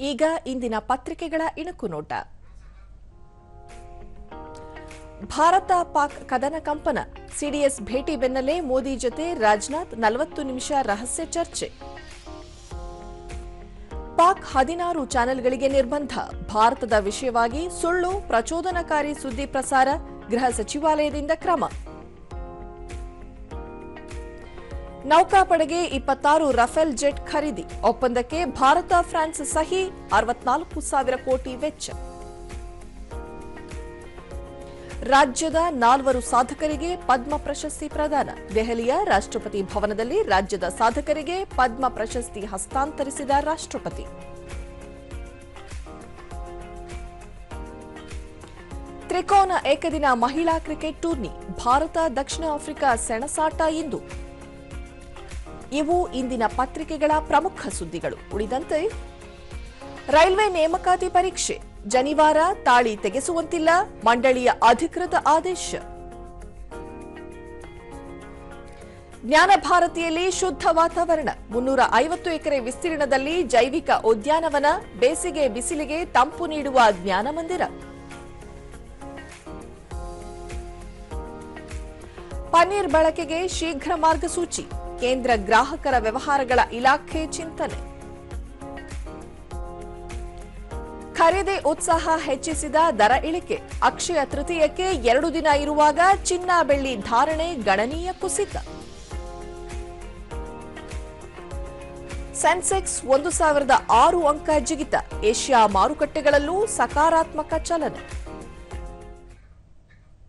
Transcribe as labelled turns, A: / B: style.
A: ಈಗ ಇಂದಿನ ಪತ್ರಿಕೆಗಳ ಇಣುಕು ನೋಟ. ಭಾರತ ಪಾಕ್ ಕದನ ಕಂಪನ, ಸಿಡಿಎಸ್ ಭೇಟಿ ಬೆನ್ನಲ್ಲೇ ಮೋದಿ ಜೊತೆ ರಾಜನಾಥ್ ನಲವತ್ತು ನಿಮಿಷ ರಹಸ್ಯ ಚರ್ಚೆ. ಪಾಕ್ ಹದಿನಾರು ಚಾನೆಲ್ಗಳಿಗೆ ನಿರ್ಬಂಧ, ಭಾರತದ ವಿಷಯವಾಗಿ ಸುಳ್ಳು ಪ್ರಚೋದನಕಾರಿ ಸುದ್ದಿ ಪ್ರಸಾರ, ಗೃಹ ಸಚಿವಾಲಯದಿಂದ ಕ್ರಮ. ನೌಕಾಪಡೆಗೆ ಇಪ್ಪತ್ತಾರು ರಫೇಲ್ ಜೆಟ್ ಖರೀದಿ. ಒಪ್ಪಂದಕ್ಕೆ ಭಾರತ, ಫ್ರಾನ್ಸ್ ಸಹಿ ಅರವತ್ನಾಲ್ಕು ಸಾವಿರ ಕೋಟಿ ವೆಚ್ಚ. ರಾಜ್ಯದ ನಾಲ್ವರು ಸಾಧಕರಿಗೆ ಪದ್ಮ ಪ್ರಶಸ್ತಿ ಪ್ರದಾನ. ದೆಹಲಿಯ ರಾಷ್ಟ್ರಪತಿ ಭವನದಲ್ಲಿ ರಾಜ್ಯದ ಸಾಧಕರಿಗೆ ಪದ್ಮ ಪ್ರಶಸ್ತಿ ಹಸ್ತಾಂತರಿಸಿದ ರಾಷ್ಟ್ರಪತಿ. ತ್ರಿಕೋನ ಏಕದಿನ ಮಹಿಳಾ ಕ್ರಿಕೆಟ್ ಟೂರ್ನಿ. ಭಾರತ, ದಕ್ಷಿಣ ಆಫ್ರಿಕಾ ಸೆಣಸಾಟ ಇಂದು. ಇವು ಇಂದಿನ ಪತ್ರಿಕೆಗಳ ಪ್ರಮುಖ ಸುದ್ದಿಗಳು. ಉಳಿದಂತೆ, ರೈಲ್ವೆ ನೇಮಕಾತಿ ಪರೀಕ್ಷೆ. ಜನಿವಾರ ತಾಳಿ ತೆಗೆಸುವಂತಿಲ್ಲ, ಮಂಡಳಿಯ ಅಧಿಕೃತ ಆದೇಶ. ಜ್ಞಾನ ಭಾರತಿಯಲ್ಲಿ ಶುದ್ಧ ವಾತಾವರಣ. ಮುನ್ನೂರ ಐವತ್ತು ಎಕರೆ ವಿಸ್ತೀರ್ಣದಲ್ಲಿ ಜೈವಿಕ ಉದ್ಯಾನವನ, ಬೇಸಿಗೆ ಬಿಸಿಲಿಗೆ ತಂಪು ನೀಡುವ ಜ್ಞಾನ ಮಂದಿರ. ಪನ್ನೀರ್ ಬಳಕೆಗೆ ಶೀಘ್ರ ಮಾರ್ಗಸೂಚಿ. ಕೇಂದ್ರ ಗ್ರಾಹಕರ ವ್ಯವಹಾರಗಳ ಇಲಾಖೆ ಚಿಂತನೆ. ಖರೀದಿ ಉತ್ಸಾಹ ಹೆಚ್ಚಿಸಿದ ದರ ಇಳಿಕೆ. ಅಕ್ಷಯ ತೃತೀಯಕ್ಕೆ ಎರಡು ದಿನ ಇರುವಾಗ ಚಿನ್ನ ಬೆಳ್ಳಿ ಧಾರಣೆ ಗಣನೀಯ ಕುಸಿತ. ಸೆನ್ಸೆಕ್ಸ್ ಒಂದು ಸಾವಿರದ ಆರು ಅಂಕ ಜಿಗಿತ. ಏಷ್ಯಾ ಮಾರುಕಟ್ಟೆಗಳಲ್ಲೂ ಸಕಾರಾತ್ಮಕ ಚಲನೆ.